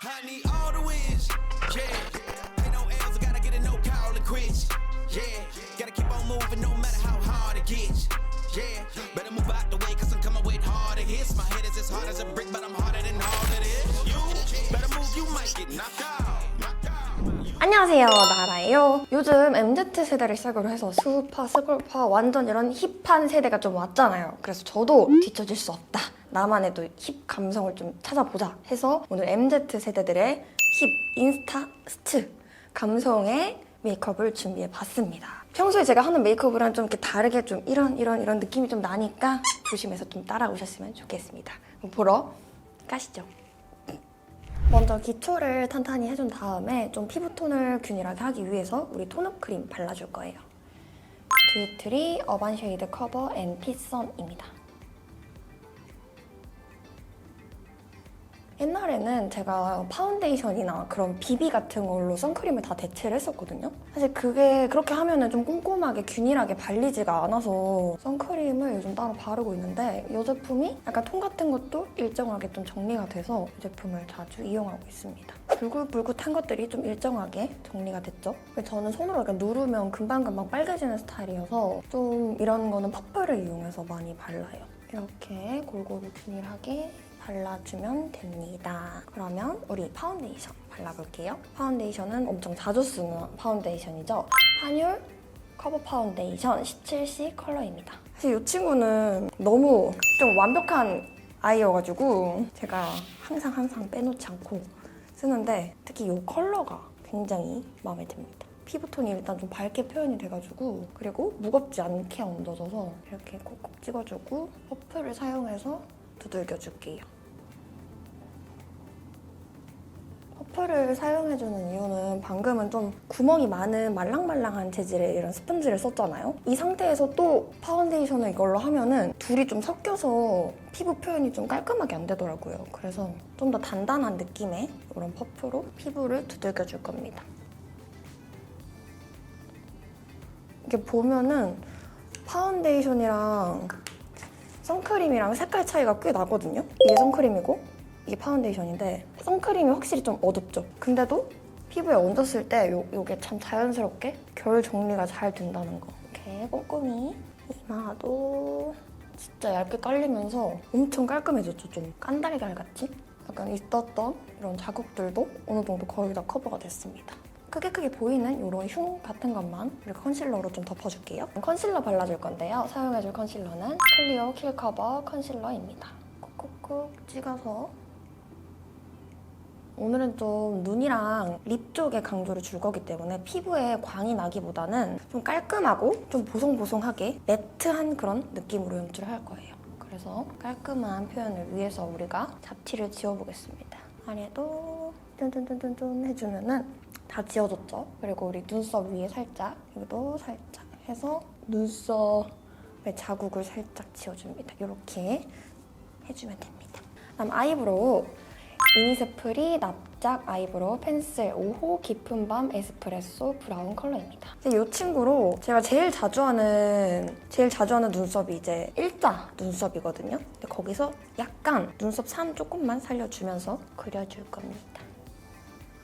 I need all the wins. Yeah. Ain't no L's, I gotta get a no call and quits. Yeah. Gotta keep on moving no matter how hard it gets. Yeah. Better move out the way, cause I'm coming with harder hits. My head is as hard as a brick, but I'm harder than all of this. You better move, you might get knocked out. 안녕하세요 나라예요 요즘 MZ 세대를 시작으로 해서 스우파, 스골파 완전 이런 힙한 세대가 좀 왔잖아요 그래서 저도 뒤처질 수 없다 나만의 또 힙 감성을 좀 찾아보자 해서 오늘 MZ 세대들의 힙 인스타 스트 감성의 메이크업을 준비해 봤습니다 평소에 제가 하는 메이크업이랑 좀 이렇게 다르게 좀 이런 이런 이런 느낌이 좀 나니까 조심해서 좀 따라오셨으면 좋겠습니다 보러 가시죠 먼저 기초를 탄탄히 해준 다음에 좀 피부 톤을 균일하게 하기 위해서 우리 톤업 크림 발라줄 거예요. 듀트리 어반 쉐이드 커버 앤 피선입니다. 옛날에는 제가 파운데이션이나 그런 비비 같은 걸로 선크림을 다 대체를 했었거든요. 사실 그게 그렇게 하면은 좀 꼼꼼하게 균일하게 발리지가 않아서 선크림을 요즘 따로 바르고 있는데 이 제품이 약간 톤 같은 것도 일정하게 좀 정리가 돼서 이 제품을 자주 이용하고 있습니다. 불긋불긋한 것들이 좀 일정하게 정리가 됐죠. 저는 손으로 약간 누르면 금방금방 빨개지는 스타일이어서 좀 이런 거는 퍼플을 이용해서 많이 발라요. 이렇게 골고루 균일하게 발라주면 됩니다. 그러면 우리 파운데이션 발라볼게요. 파운데이션은 엄청 자주 쓰는 파운데이션이죠. 한율 커버 파운데이션 17C 컬러입니다. 사실 이 친구는 너무 좀 완벽한 아이여가지고 제가 항상 항상 빼놓지 않고 쓰는데 특히 이 컬러가 굉장히 마음에 듭니다. 피부톤이 일단 좀 밝게 표현이 돼가지고 그리고 무겁지 않게 얹어져서 이렇게 콕콕 찍어주고 퍼프를 사용해서 두들겨줄게요. 퍼프를 사용해주는 이유는 방금은 좀 구멍이 많은 말랑말랑한 재질의 이런 스펀지를 썼잖아요. 이 상태에서 또 파운데이션을 이걸로 하면은 둘이 좀 섞여서 피부 표현이 좀 깔끔하게 안 되더라고요. 그래서 좀 더 단단한 느낌의 이런 퍼프로 피부를 두들겨 줄 겁니다. 이게 보면은 파운데이션이랑 선크림이랑 색깔 차이가 꽤 나거든요. 이게 선크림이고 이게 파운데이션인데 선크림이 확실히 좀 어둡죠. 근데도 피부에 얹었을 때 요, 요게 참 자연스럽게 결 정리가 잘 된다는 거. 이렇게 꼼꼼히 이마도 진짜 얇게 깔리면서 엄청 깔끔해졌죠. 좀 깐달걀 같이 약간 있었던 이런 자국들도 어느 정도 거의 다 커버가 됐습니다. 크게 크게 보이는 이런 흉 같은 것만 이렇게 컨실러로 좀 덮어줄게요. 컨실러 발라줄 건데요. 사용해줄 컨실러는 클리오 킬 커버 컨실러입니다. 콕콕콕 찍어서 오늘은 좀 눈이랑 립 쪽에 강조를 줄 거기 때문에 피부에 광이 나기보다는 좀 깔끔하고 좀 보송보송하게 매트한 그런 느낌으로 연출을 할 거예요. 그래서 깔끔한 표현을 위해서 우리가 잡티를 지워보겠습니다. 아래도 뚠뚠뚠뚠 해주면은 다 지워졌죠? 그리고 우리 눈썹 위에 살짝, 여기도 살짝 해서 눈썹의 자국을 살짝 지워줍니다. 이렇게 해주면 됩니다. 다음 아이브로우 이니스프리 납작 아이브로우 펜슬 5호 깊은 밤 에스프레소 브라운 컬러입니다. 이 친구로 제가 제일 자주 하는 제일 자주 하는 눈썹이 이제 일자 눈썹이거든요. 근데 거기서 약간 눈썹 산 조금만 살려주면서 그려줄 겁니다.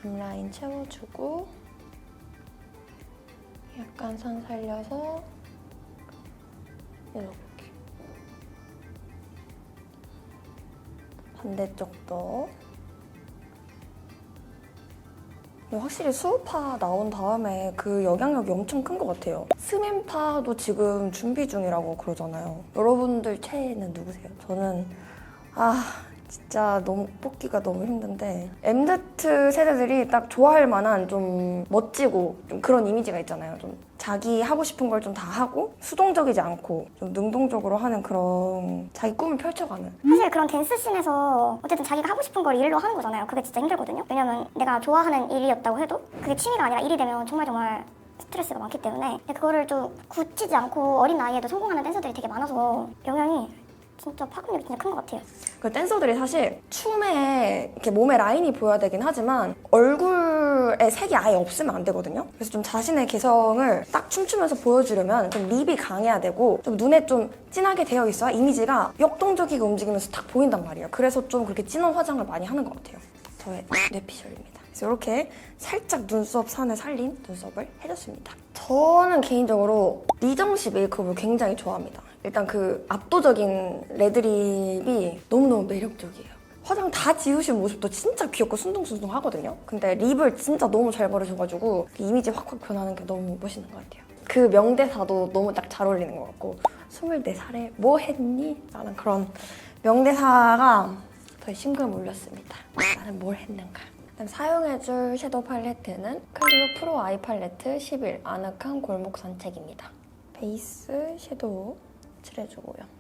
앞라인 채워주고 약간 산 살려서 이렇게 반대쪽도 확실히 수우파 나온 다음에 그 영향력이 엄청 큰 것 같아요. 스맨파도 지금 준비 중이라고 그러잖아요. 여러분들 최애는 누구세요? 저는 아 진짜 너무 뽑기가 너무 힘든데 MZ 세대들이 딱 좋아할 만한 좀 멋지고 좀 그런 이미지가 있잖아요. 좀 자기 하고 싶은 걸 좀 다 하고 수동적이지 않고 좀 능동적으로 하는 그런 자기 꿈을 펼쳐가는 사실 그런 댄스씬에서 어쨌든 자기가 하고 싶은 걸 일로 하는 거잖아요. 그게 진짜 힘들거든요. 왜냐면 내가 좋아하는 일이었다고 해도 그게 취미가 아니라 일이 되면 정말 정말 스트레스가 많기 때문에 근데 그거를 좀 굳히지 않고 어린 나이에도 성공하는 댄서들이 되게 많아서 영향이 진짜 파급력이 진짜 큰 것 같아요. 그 댄서들이 사실 춤에 이렇게 몸에 라인이 보여야 되긴 하지만 얼굴에 색이 아예 없으면 안 되거든요. 그래서 좀 자신의 개성을 딱 춤추면서 보여주려면 좀 립이 강해야 되고 좀 눈에 좀 진하게 되어 있어야 이미지가 역동적이게 움직이면서 딱 보인단 말이에요. 그래서 좀 그렇게 진한 화장을 많이 하는 것 같아요. 저의 뇌피셜입니다. 그래서 이렇게 살짝 눈썹 산을 살린 눈썹을 해줬습니다. 저는 개인적으로 리정시 메이크업을 굉장히 좋아합니다. 일단 그 압도적인 레드립이 너무너무 매력적이에요. 화장 다 지우신 모습도 진짜 귀엽고 순둥순둥 하거든요. 근데 립을 진짜 너무 잘 바르셔가지고 그 이미지 확확 변하는 게 너무 멋있는 것 같아요. 그 명대사도 너무 딱 잘 어울리는 것 같고 24살에 뭐 했니? 라는 그런 명대사가 더 심금을 울렸습니다. 나는 뭘 했는가? 그다음 사용해줄 섀도우 팔레트는 클리오 프로 아이 팔레트 11 아늑한 골목 산책입니다. 베이스 섀도우 칠해주고요.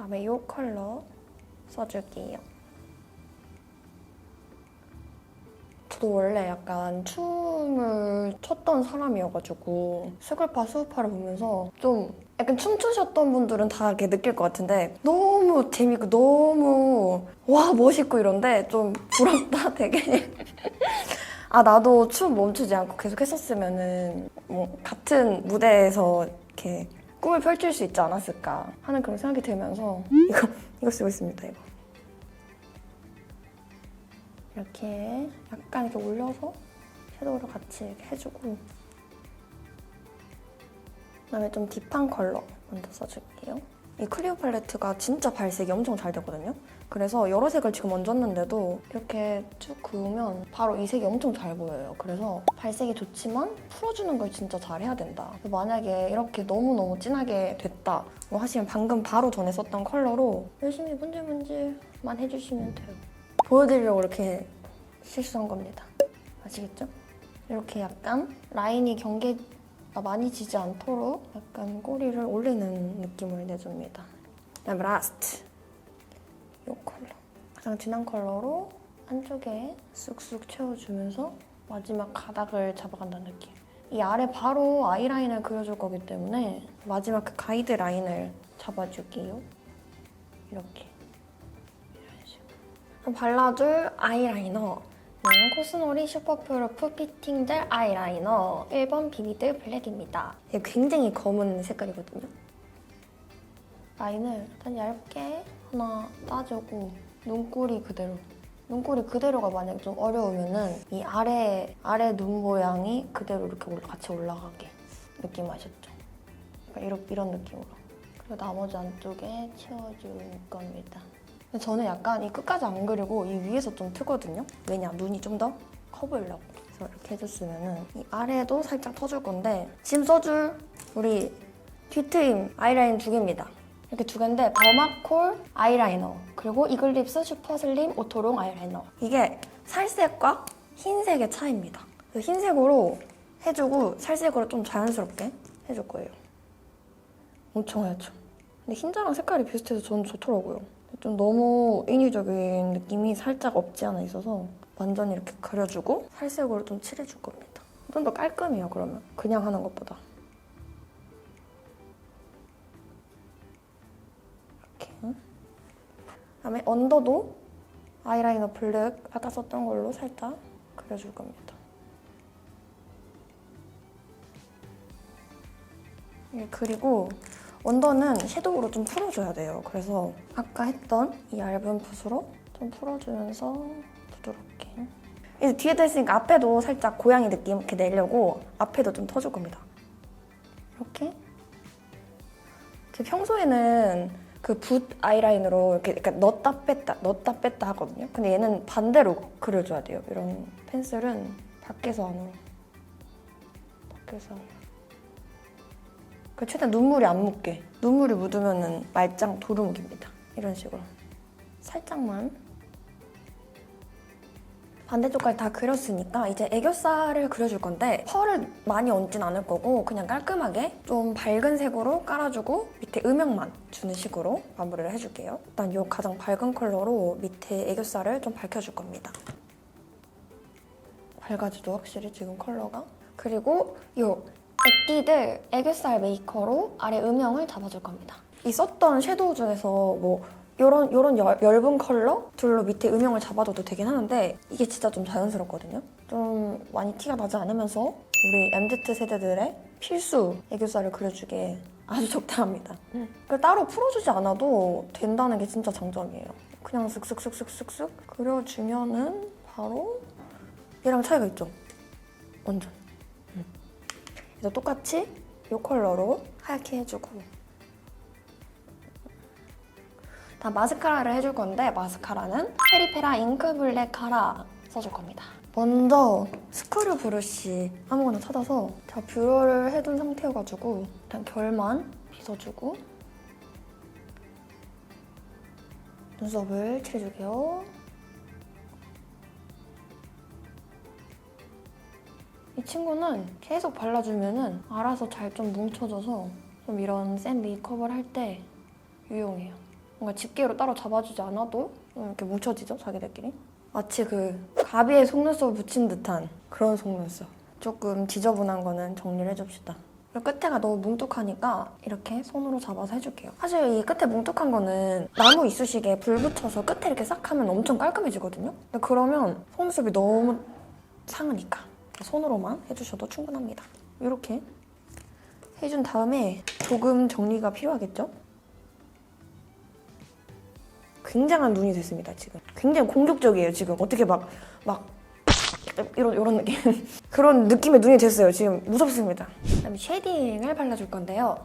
다음에 이 컬러 써줄게요. 저도 원래 약간 춤을 췄던 사람이어가지고 스글파 수우파를 보면서 좀 약간 춤추셨던 분들은 다 이렇게 느낄 것 같은데 너무 재밌고 너무 와 멋있고 이런데 좀 부럽다 되게 아 나도 춤 멈추지 않고 계속 했었으면은 뭐 같은 무대에서 이렇게 꿈을 펼칠 수 있지 않았을까 하는 그런 생각이 들면서 이거 이거 쓰고 있습니다 이거 이렇게 약간 이렇게 올려서 섀도우를 같이 해주고 그다음에 좀 딥한 컬러 먼저 써줄게요. 이 클리오 팔레트가 진짜 발색이 엄청 잘 되거든요. 그래서 여러 색을 지금 얹었는데도 이렇게 쭉 그으면 바로 이 색이 엄청 잘 보여요. 그래서 발색이 좋지만 풀어주는 걸 진짜 잘 해야 된다. 만약에 이렇게 너무너무 진하게 됐다 뭐 하시면 방금 바로 전에 썼던 컬러로 열심히 문질문질만 해주시면 돼요. 보여드리려고 이렇게 실수한 겁니다. 아시겠죠? 이렇게 약간 라인이 경계가 많이 지지 않도록 약간 꼬리를 올리는 느낌을 내줍니다. 그다음 라스트 가장 진한 컬러로 한쪽에 쑥쑥 채워주면서 마지막 가닥을 잡아간다는 느낌. 이 아래 바로 아이라인을 그려줄 거기 때문에 마지막 그 가이드 라인을 잡아줄게요. 이렇게. 발라줄 아이라이너 는 코스놀이 슈퍼프루프 피팅 젤 아이라이너 1번 비비드 블랙입니다. 이게 굉장히 검은 색깔이거든요. 라인을 일단 얇게 하나 따주고 눈꼬리 그대로 눈꼬리 그대로가 만약에 좀 어려우면은 이 아래 아래 눈 모양이 그대로 이렇게 같이 올라가게 느낌 아셨죠? 이런, 이런 느낌으로 그리고 나머지 안쪽에 채워줄 겁니다. 저는 약간 이 끝까지 안 그리고 이 위에서 좀 트거든요. 왜냐 눈이 좀 더 커 보이려고. 그래서 이렇게 해줬으면은 이 아래도 살짝 터줄 건데 지금 써줄 우리 뒤트임 아이라인 두 개입니다. 이렇게 두 개인데 버마콜 아이라이너 그리고 이글립스 슈퍼슬림 오토롱 아이라이너 이게 살색과 흰색의 차이입니다. 흰색으로 해주고 살색으로 좀 자연스럽게 해줄 거예요. 엄청 하얗죠? 근데 흰자랑 색깔이 비슷해서 저는 좋더라고요. 좀 너무 인위적인 느낌이 살짝 없지 않아 있어서 완전히 이렇게 그려주고 살색으로 좀 칠해줄 겁니다. 좀 더 깔끔해요, 그러면. 그냥 하는 것보다. 다음에 언더도 아이라이너 블랙 아까 썼던 걸로 살짝 그려줄 겁니다. 예, 그리고 언더는 섀도우로 좀 풀어줘야 돼요. 그래서 아까 했던 이 얇은 붓으로 좀 풀어주면서 부드럽게. 이제 뒤에 됐으니까 앞에도 살짝 고양이 느낌 이렇게 내려고 앞에도 좀 터줄 겁니다. 이렇게. 제 평소에는 그 붓 아이라인으로 이렇게 약간 넣었다 뺐다 넣었다 뺐다 하거든요. 근데 얘는 반대로 그려줘야 돼요. 이런 펜슬은 밖에서 안으로. 밖에서. 그 최대한 눈물이 안 묻게 눈물이 묻으면은 말짱 도루묵입니다 이런 식으로 살짝만 반대쪽까지 다 그렸으니까 이제 애교살을 그려줄 건데 펄을 많이 얹진 않을 거고 그냥 깔끔하게 좀 밝은 색으로 깔아주고 밑에 음영만 주는 식으로 마무리를 해줄게요. 일단 이 가장 밝은 컬러로 밑에 애교살을 좀 밝혀줄 겁니다. 밝아지죠 확실히 지금 컬러가. 그리고 이 액디드 애교살 메이커로 아래 음영을 잡아줄 겁니다. 이 썼던 섀도우 중에서 뭐 요런 요런 열, 얇은 컬러 둘로 밑에 음영을 잡아줘도 되긴 하는데 이게 진짜 좀 자연스럽거든요. 좀 많이 티가 나지 않으면서 우리 MZ 세대들의 필수 애교살을 그려주기에 아주 적당합니다. 그 따로 풀어주지 않아도 된다는 게 진짜 장점이에요. 그냥 쓱쓱쓱쓱쓱쓱 그려주면은 바로 얘랑 차이가 있죠? 완전. 음. 그래서 똑같이 이 컬러로 하얗게 해주고 다 마스카라를 해줄 건데 마스카라는 페리페라 잉크 블랙 카라 써줄 겁니다. 먼저 스크류 브러쉬 아무거나 찾아서 제가 뷰러를 해둔 상태여가지고 일단 결만 빗어주고 눈썹을 칠해줄게요. 이 친구는 계속 발라주면은 알아서 잘 좀 뭉쳐져서 좀 이런 센 메이크업을 할 때 유용해요. 뭔가 집게로 따로 잡아주지 않아도 좀 이렇게 뭉쳐지죠, 자기들끼리. 마치 그 가비에 속눈썹 붙인 듯한 그런 속눈썹. 조금 지저분한 거는 정리를 해줍시다. 그리고 끝에가 너무 뭉툭하니까 이렇게 손으로 잡아서 해줄게요. 사실 이 끝에 뭉툭한 거는 나무 이쑤시개에 불 붙여서 끝에 이렇게 싹 하면 엄청 깔끔해지거든요. 근데 그러면 속눈썹이 너무 상하니까 손으로만 해주셔도 충분합니다. 이렇게 해준 다음에 조금 정리가 필요하겠죠? 굉장한 눈이 됐습니다, 지금. 굉장히 공격적이에요, 지금. 어떻게 막, 막, 이런, 이런 느낌. 그런 느낌의 눈이 됐어요, 지금. 무섭습니다. 그다음에 쉐딩을 발라줄 건데요.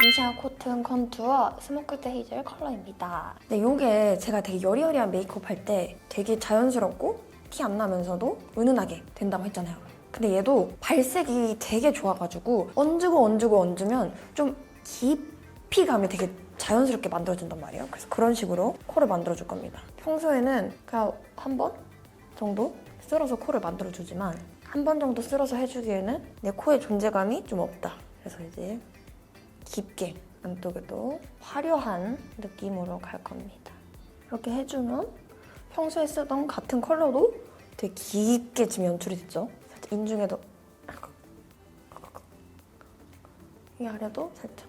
미샤 코튼 컨투어 스모크드 헤이즐 컬러입니다. 근데 이게 제가 되게 여리여리한 메이크업 할 때 되게 자연스럽고 티 안 나면서도 은은하게 된다고 했잖아요. 근데 얘도 발색이 되게 좋아가지고 얹고 얹고 얹으면 좀 깊이감이 되게 자연스럽게 만들어진단 말이에요. 그래서 그런 식으로 코를 만들어줄 겁니다. 평소에는 그냥 한 번 정도 쓸어서 코를 만들어주지만 한 번 정도 쓸어서 해주기에는 내 코의 존재감이 좀 없다. 그래서 이제 깊게 안쪽에도 화려한 느낌으로 갈 겁니다. 이렇게 해주면 평소에 쓰던 같은 컬러도 되게 깊게 지금 연출이 됐죠. 인중에도 이 아래도 살짝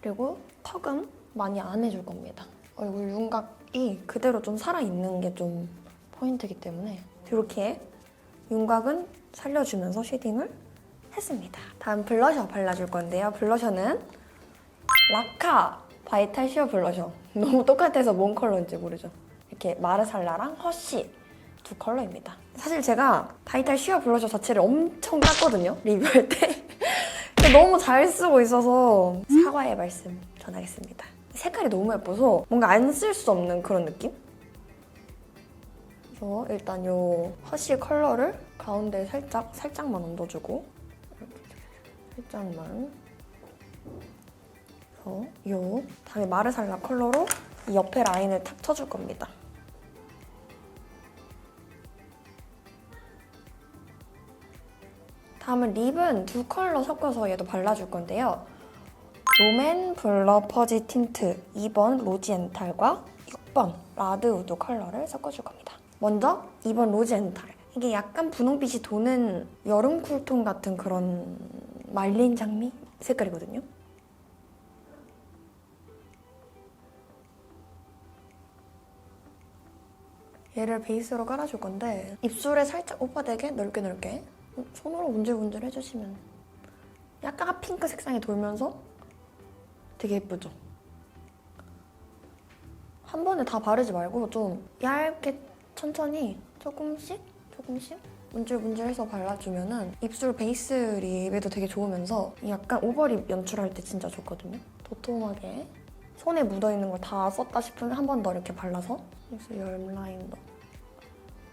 그리고 턱은 많이 안 해줄 겁니다. 얼굴 윤곽이 그대로 좀 살아있는 게 좀 포인트이기 때문에 이렇게 윤곽은 살려주면서 쉐딩을 했습니다. 다음 블러셔 발라줄 건데요. 블러셔는 라카 바이탈 시어 블러셔. 너무 똑같아서 뭔 컬러인지 모르죠. 이렇게 마르살라랑 허쉬 두 컬러입니다. 사실 제가 바이탈 시어 블러셔 자체를 엄청 깠거든요. 리뷰할 때. 너무 잘 쓰고 있어서 사과의 말씀 전하겠습니다. 색깔이 너무 예뻐서 뭔가 안 쓸 수 없는 그런 느낌? 그래서 일단 요 허쉬 컬러를 가운데 살짝 살짝만 얹어주고 살짝만 그래서 요 다음에 마르살라 컬러로 이 옆에 라인을 탁 쳐줄 겁니다. 다음은 립은 두 컬러 섞어서 얘도 발라줄 건데요. 롬앤 블러 퍼지 틴트 2번 로지엔탈과 6번 라드 우드 컬러를 섞어줄 겁니다. 먼저 2번 로지엔탈. 이게 약간 분홍빛이 도는 여름 쿨톤 같은 그런 말린 장미 색깔이거든요. 얘를 베이스로 깔아줄 건데 입술에 살짝 오빠되게 넓게 넓게 손으로 문질문질 해주시면 약간 핑크 색상이 돌면서 되게 예쁘죠? 한 번에 다 바르지 말고 좀 얇게 천천히 조금씩 조금씩 문질문질해서 발라주면은 입술 베이스 립에도 되게 좋으면서 약간 오버립 연출할 때 진짜 좋거든요. 도톰하게 손에 묻어있는 걸 다 썼다 싶으면 한 번 더 이렇게 발라서 입술 열 라인 더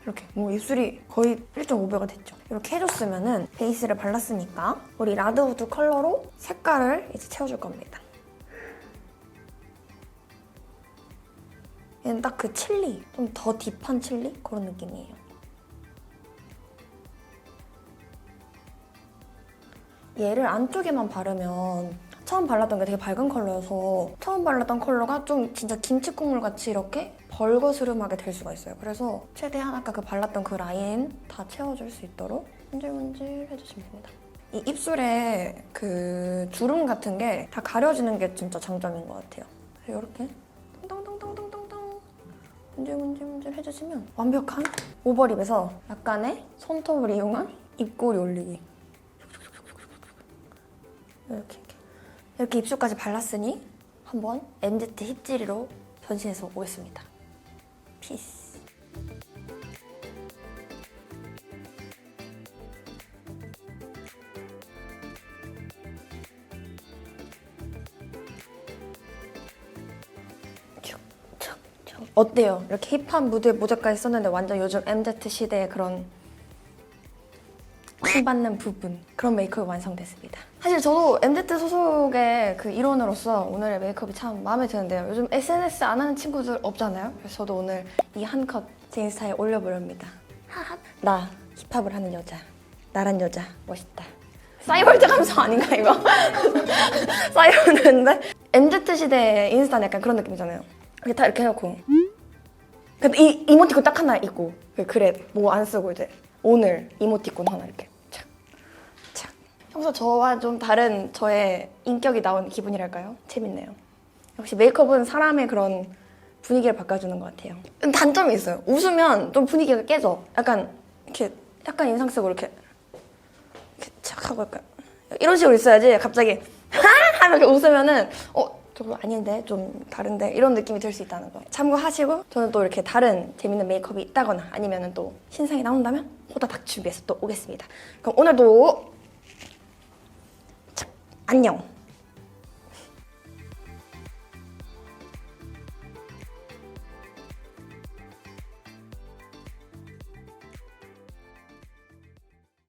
이렇게 뭐 입술이 거의 1.5배가 됐죠. 이렇게 해줬으면은 베이스를 발랐으니까 우리 라드우드 컬러로 색깔을 이제 채워줄 겁니다. 얘는 딱 그 칠리, 좀 더 딥한 칠리 그런 느낌이에요. 얘를 안쪽에만 바르면 처음 발랐던 게 되게 밝은 컬러여서 처음 발랐던 컬러가 좀 진짜 김치 국물 같이 이렇게 벌거스름하게 될 수가 있어요. 그래서 최대한 아까 그 발랐던 그 라인 다 채워줄 수 있도록 문질문질 해주시면 됩니다. 이 입술에 그 주름 같은 게 다 가려지는 게 진짜 장점인 것 같아요. 이렇게 똥똥똥똥똥똥 문질문질문질 해주시면 완벽한 오버립에서 약간의 손톱을 이용한 입꼬리 올리기 이렇게 이렇게 입술까지 발랐으니 한번 MZ 힙지리로 변신해서 오겠습니다. 피스. 어때요? 이렇게 힙한 무드에 모자까지 썼는데 완전 요즘 MZ 시대의 그런 킹받는 부분 그런 메이크업이 완성됐습니다. 사실 저도 MZ 소속의 그 일원으로서 오늘의 메이크업이 참 마음에 드는데요. 요즘 SNS 안 하는 친구들 없잖아요. 그래서 저도 오늘 이 한 컷 제 인스타에 올려보렵니다. 나 힙합을 하는 여자, 나란 여자 멋있다. 사이월드 감성 아닌가 이거? 사이월드인데 MZ 시대 인스타는 약간 그런 느낌이잖아요. 이렇게 다 이렇게 해놓고 근데 이 이모티콘 딱 하나 있고 그래 뭐 안 쓰고 이제 오늘 이모티콘 하나 이렇게. 평소 저와 좀 다른 저의 인격이 나온 기분이랄까요? 재밌네요. 역시 메이크업은 사람의 그런 분위기를 바꿔주는 것 같아요. 단점이 있어요. 웃으면 좀 분위기가 깨져. 약간 이렇게 약간 인상 쓰고 이렇게 이렇게 착 하고 약간 이런 식으로 있어야지 갑자기 하면 이렇게 웃으면은 어 저거 아닌데 좀 다른데 이런 느낌이 들 수 있다는 거 참고하시고 저는 또 이렇게 다른 재밌는 메이크업이 있다거나 아니면은 또 신상이 나온다면 호다닥 준비해서 또 오겠습니다 그럼 오늘도 자, 안녕